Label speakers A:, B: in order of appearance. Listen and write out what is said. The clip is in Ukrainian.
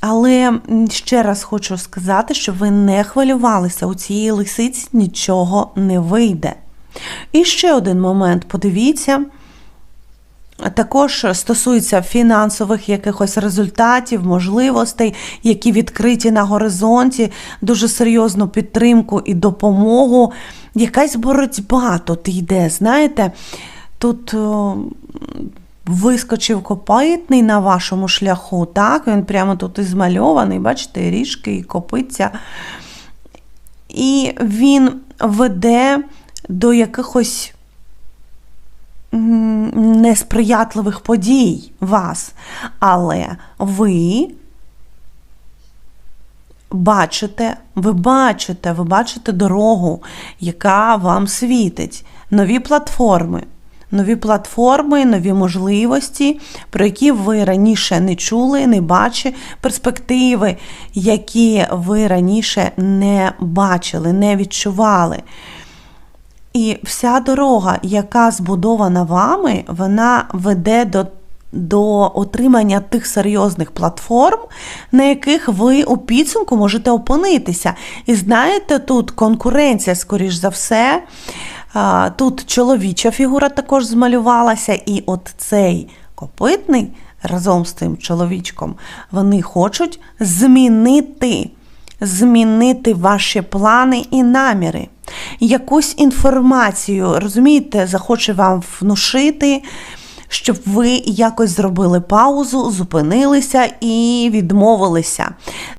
A: Але ще раз хочу сказати, що ви не хвилювалися, у цієї лисиці нічого не вийде. І ще один момент, подивіться. Також стосується фінансових якихось результатів, можливостей, які відкриті на горизонті, дуже серйозну підтримку і допомогу. Якась боротьба тут йде, знаєте, тут вискочив копитний на вашому шляху, так, він прямо тут і змальований, бачите, ріжки і копиця. І він веде до якихось несприятливих подій вас, але ви бачите, ви бачите, ви бачите дорогу, яка вам світить, нові платформи. Нові платформи, нові можливості, про які ви раніше не чули, не бачили, перспективи, які ви раніше не бачили, не відчували. І вся дорога, яка збудована вами, вона веде до до отримання тих серйозних платформ, на яких ви у підсумку можете опинитися. І знаєте, тут конкуренція, скоріш за все, тут чоловіча фігура також змалювалася, і от цей копитний разом з тим чоловічком, вони хочуть змінити, змінити ваші плани і наміри якусь інформацію, розумієте, захоче вам внушити, щоб ви якось зробили паузу, зупинилися і відмовилися.